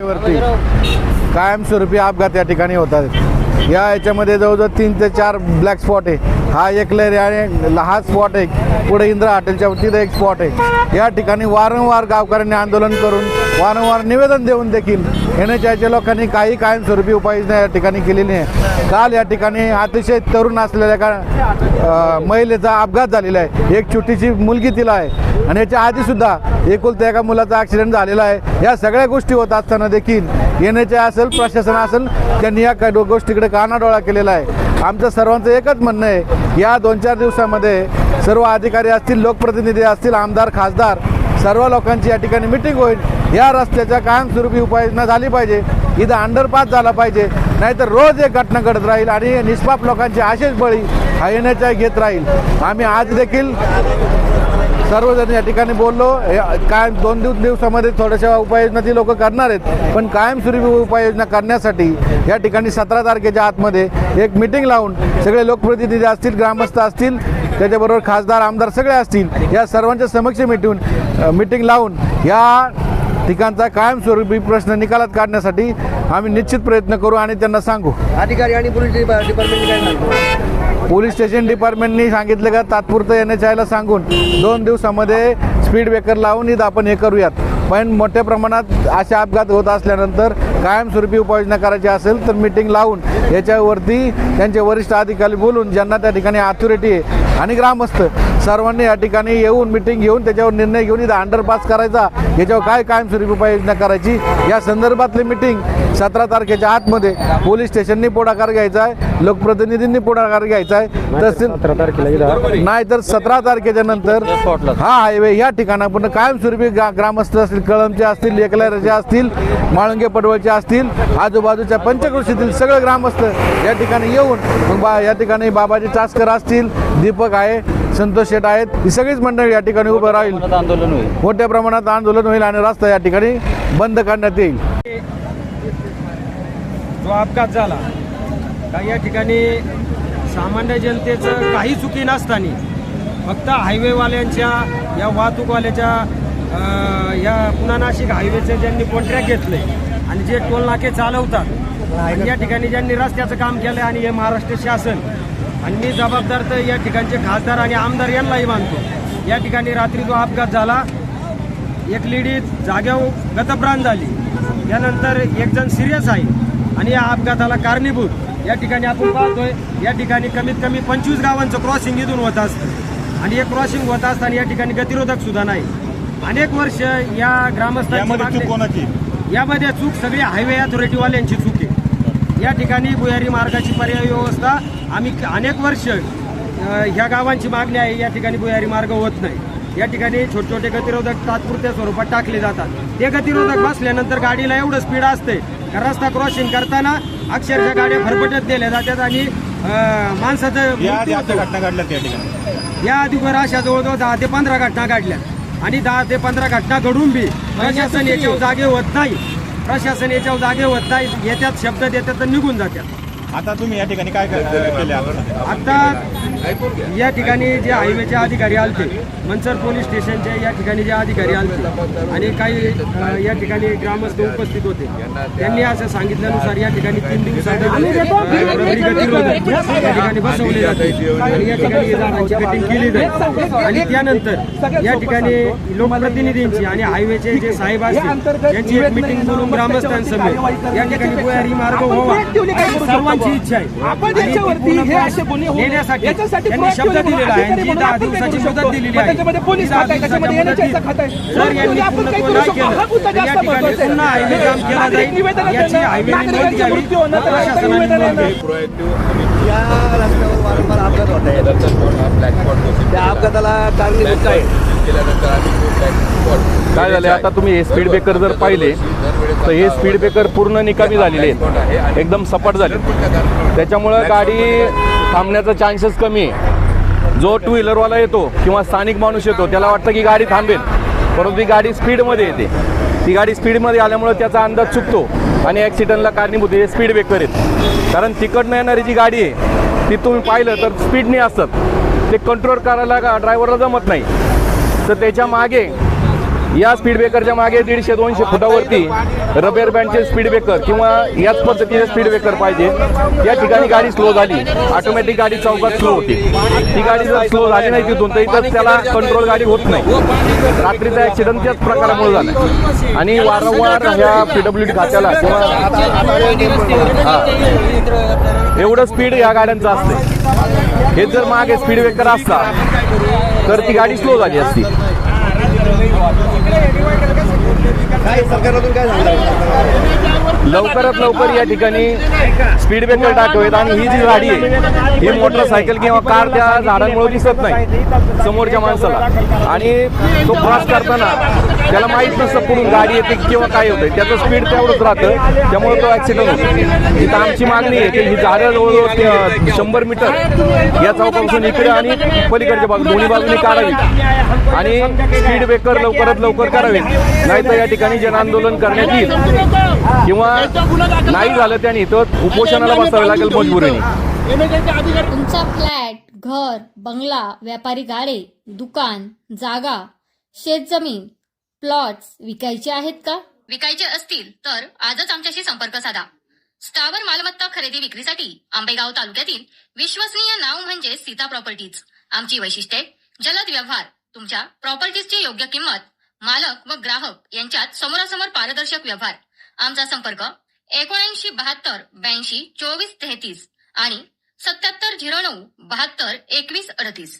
वरती. कायमस्वरूपी अपघात या ठिकाणी होतात. या याच्यामध्ये जवळजवळ तीन ते चार ब्लॅक स्पॉट आहे. हा एक लहर आणि हा स्पॉट आहे. पुढे इंदिरा हॉटेलच्या तिथं एक स्पॉट आहे. या ठिकाणी वारंवार गावकऱ्यांनी आंदोलन करून वारंवार निवेदन देऊन देखील एन एच आयच्या लोकांनी काही कायमस्वरूपी उपाययोजना या ठिकाणी केलेली आहे काल या ठिकाणी अतिशय तरुण असलेल्या का महिलेचा अपघात झालेला आहे. एक छोटीशी मुलगी तिला आहे. आणि याच्या आधीसुद्धा एकुलत्या एका मुलाचा ॲक्सिडेंट झालेला आहे. या सगळ्या गोष्टी होत असताना देखील एन एच आय असेल प्रशासन असेल त्यांनी या गोष्टीकडे कानाडोळा केलेला आहे. आमचं सर्वांचं एकच म्हणणं आहे या दोन चार दिवसामध्ये सर्व अधिकारी असतील लोकप्रतिनिधी असतील आमदार खासदार सर्व लोकांची या ठिकाणी मिटिंग होईल. या रस्त्याच्या कायमस्वरूपी उपाययोजना झाली पाहिजे. इथं अंडरपास झाला पाहिजे. नाहीतर रोज एक घटना घडत राहील आणि निष्पाप लोकांची असेच बळी हा येण्याच्या घेत राहील. आम्ही आज देखील सर्वजण या ठिकाणी बोललो. हे काय दोन दिवस दिवसामध्ये थोड्याशा उपाययोजना ती लोक करणार आहेत. पण कायमस्वरूपी उपाययोजना करण्यासाठी या ठिकाणी सतरा तारखेच्या आतमध्ये एक मिटिंग लावून सगळे लोकप्रतिनिधी असतील ग्रामस्थ असतील त्याच्याबरोबर खासदार आमदार सगळे असतील या सर्वांच्या समक्ष मिटून मिटिंग लावून या ठिकाणचा कायमस्वरूपी प्रश्न निकालात काढण्यासाठी आम्ही निश्चित प्रयत्न करू आणि त्यांना सांगू. अधिकारी आणि पोलीस डिपार्टमेंट पोलीस स्टेशन डिपार्टमेंटनी सांगितलं का तात्पुरतं एन एच आयला सांगून दोन दिवसामध्ये स्पीड ब्रेकर लावून इथं आपण हे करूयात. पण मोठ्या प्रमाणात असे अपघात होत असल्यानंतर कायमस्वरूपी उपाययोजना करायची असेल तर मिटिंग लावून याच्यावरती त्यांचे वरिष्ठ अधिकारी बोलून ज्यांना त्या ठिकाणी अथॉरिटी आहे आणि ग्रामस्थ सर्वांनी या ठिकाणी येऊन मिटिंग घेऊन त्याच्यावर निर्णय घेऊन इथं अंडरपास करायचा. याच्यावर काय कायमस्वरूपी उपाययोजना करायची? या संदर्भातली मिटिंग सतरा तारखेच्या आतमध्ये पोलीस स्टेशननी पुढाकार घ्यायचा आहे. लोकप्रतिनिधींनी पुढाकार घ्यायचा आहे. तसेच नाही तर सतरा तारखेच्या नंतर हा हायवे या ठिकाणापर्यंत कायमस्वरूपी ग्रा ग्रामस्थ असतील कळमचे असतील एकलऱ्याचे असतील माळंगे पडवळचे असतील आजूबाजूच्या पंचकृषीतील सगळे ग्रामस्थ या ठिकाणी येऊन मग बा या ठिकाणी बाबाजी चासकर असतील दीपक आहे संतोष शेट आहेत ही सगळीच मंडळी या ठिकाणी उभं राहील. आंदोलन होईल. मोठ्या प्रमाणात आंदोलन होईल आणि रस्ता या ठिकाणी बंद करण्यात येईल. जो अपघात झाला का या ठिकाणी सामान्य जनतेचं काही चुकी नसताना फक्त हायवेवाल्यांच्या या वाहतूकवाल्याच्या या पुन्हा नाशिक हायवेचे ज्यांनी कॉन्ट्रॅक्ट घेतले आणि जे टोल नाके चालवतात आणि या ठिकाणी ज्यांनी रस्त्याचं काम केलं आणि हे महाराष्ट्र शासन आणि मी जबाबदार तर या ठिकाणचे खासदार आणि आमदार यांनाही मानतो. या ठिकाणी रात्री जो अपघात झाला एक लेडी जाग्यावर गतप्राण झाली. त्यानंतर एक जण सिरियस आहे आणि या अपघाताला कारणीभूत. या ठिकाणी आपण पाहतोय या ठिकाणी कमीत कमी पंचवीस गावांचं क्रॉसिंग इथून होत असतं. आणि हे क्रॉसिंग होत असताना या ठिकाणी गतिरोधक सुद्धा नाही. अनेक वर्ष या ग्रामस्थांची मागणी- यामध्ये चूक सगळी हायवे अथॉरिटीवाल्यांची चूक आहे. या ठिकाणी भुयारी मार्गाची पर्यायी व्यवस्था आम्ही अनेक वर्ष ह्या गावांची मागणी आहे या ठिकाणी भुयारी मार्ग होत नाही. या ठिकाणी छोटे छोटे गतिरोधक तात्पुरत्या स्वरूपात टाकले जातात. ते गतिरोधक बसल्यानंतर गाडीला एवढं स्पीड असते रस्ता क्रॉसिंग करताना अक्षरशः गाड्या फरफटत गेल्या जातात आणि माणसाचं मृत्यू होतो. घटना घडल्या त्या ठिकाणी. या अगोदर अशा जवळजवळ दहा ते पंधरा घटना घडल्या. आणि दहा ते पंधरा घटना घडून बी प्रशासन याच्यावर जागे होत नाही. प्रशासन याच्यावर जागे होत नाही. येत्यात शब्द देतात तर निघून जातात आता तुम्ही या ठिकाणी काय कर- केले आता या ठिकाणी जे हायवेचे अधिकारी आलते मनसर पोलीस स्टेशनचे या ठिकाणी जे अधिकारी आलते आणि काही या ठिकाणी ग्रामस्थ उपस्थित होते. त्यांनी असं सांगितल्यानुसार या ठिकाणी तीन ठिकाणी बसवले जाते. आणि या ठिकाणी हे कटिंग केली आणि त्यानंतर या ठिकाणी लोकप्रतिनिधींची आणि हायवेचे जे साहेब असतील यांची एक मिटिंग बोलून ग्रामस्थांसमोर या ठिकाणी भुयारी मार्ग व्हावा. सर्वांची इच्छा आहे आपण याच्यावरती हे असे गुन्हे होऊ नये. नेण्यासाठी याच्यासाठी त्यांनी proactive शब्द दिलेला आहे आणि जी दहा आपण दिवसाची करू मुदत शकतो. दिलेली मग आहे त्याच्यामध्ये पोलीस ती दहा खातं आहे, त्याच्यामध्ये दिवसाच्या NHS चं खातं आहे. मुदतीत जर यांनी आपण काही पूर्णत्व करू नाही शकतो. हा केलं मुद्दा तर या जास्त ठिकाणी महत्त्वाचा आहे. पुन्हा हायवे काम केला नागरिक निवेदन जाईल याची देणार, हायवे नोंद नागरिकांचा घ्यावी मृत्यू होणार, तर प्रशासनाने निवेदन नोंद येणार. घ्यावी या रस्त्यावर वारंवार अपघात होत आहे त्या अपघाताला कारणीभूत काय आहे? काय झाले आता तुम्ही हे स्पीड ब्रेकर जर पाहिले तर हे स्पीड ब्रेकर पूर्ण निकामी झालेले आहेत. एकदम सपाट झाले त्याच्यामुळं गाडी थांबण्याचा चान्सेस कमी आहे. जो टू व्हीलरवाला येतो किंवा स्थानिक माणूस येतो त्याला वाटतं की गाडी थांबेल. परंतु ती गाडी स्पीडमध्ये येते. ती गाडी स्पीडमध्ये आल्यामुळं त्याचा अंदाज चुकतो आणि ॲक्सिडेंटला कारणीभूत हे स्पीड ब्रेकर आहेत. कारण तिकडनं येणारी जी गाडी आहे ती तुम्ही पाहिलं तर स्पीडने असतात. ते कंट्रोल करायला ड्रायव्हरला जमत नाही. तर त्याच्यामागे या स्पीड ब्रेकरच्या मागे दीडशे दोनशे फुटावरती रबर बँडचे स्पीड ब्रेकर किंवा याच पद्धतीचे स्पीड ब्रेकर पाहिजे. या ठिकाणी गाडी स्लो झाली. ऑटोमॅटिक गाडी चौकात स्लो होती. ती गाडी जर स्लो झाली नाही तिथून तर इथं त्याला कंट्रोल गाडी होत नाही. रात्रीचा ऍक्सिडेंट त्याच प्रकारामुळे झाला. आणि वारंवार ह्या पीडब्ल्यू खात्याला किंवा एवढं स्पीड या गाड्यांचं असते हे जर मागे स्पीड ब्रेकर असता तर ती गाडी स्लो झाली असती. काय सरकारमधून काय सांगणार लवकरात लवकर या ठिकाणी स्पीड ब्रेकर टाकावेत आणि ही जी गाडी आहे ही मोटरसायकल किंवा कार त्या झाडांमुळे दिसत नाही समोरच्या माणसाला. आणि तो क्रॉस करताना त्याला माहीत नसतं पुढून गाडी येते किंवा काय होतंय त्याचं स्पीड तेवढंच राहतं त्यामुळे तो ऍक्सिडेंट होतो. इथं आमची मागणी आहे की ही झाडं जवळजवळ शंभर मीटर या चौकापासून इकडे आणि पलीकडच्या बाजू दोन्ही बाजूनी काढावी. आणि स्पीड ब्रेकर लवकरात लवकर करावेत नाही तर या ठिकाणी जनआंदोलन करण्यात येईल. किंवा नाही झालं त्याने तर उपोषणाला बसावे लागेल मजबुरीने. तुमचा फ्लॅट घर बंगला व्यापारी गाडे दुकान जागा शेतजमीन प्लॉट्स विकायचे आहेत का? विकायचे असतील तर आजच आमच्याशी संपर्क साधा. स्थावर मालमत्ता खरेदी विक्रीसाठी आंबेगाव तालुक्यातील विश्वसनीय नाव म्हणजे सीता प्रॉपर्टीज. आमची वैशिष्ट्ये जलद व्यवहार तुमच्या प्रॉपर्टीजची योग्य किंमत मालक व ग्राहक यांच्यात समोरासमोर पारदर्शक व्यवहार. आमचा संपर्क एकोणऐंशी बहात्तर ब्याऐंशी चोवीस तेहतीस आणि सत्याहत्तर झिरो नऊ बहात्तर एकवीस अडतीस.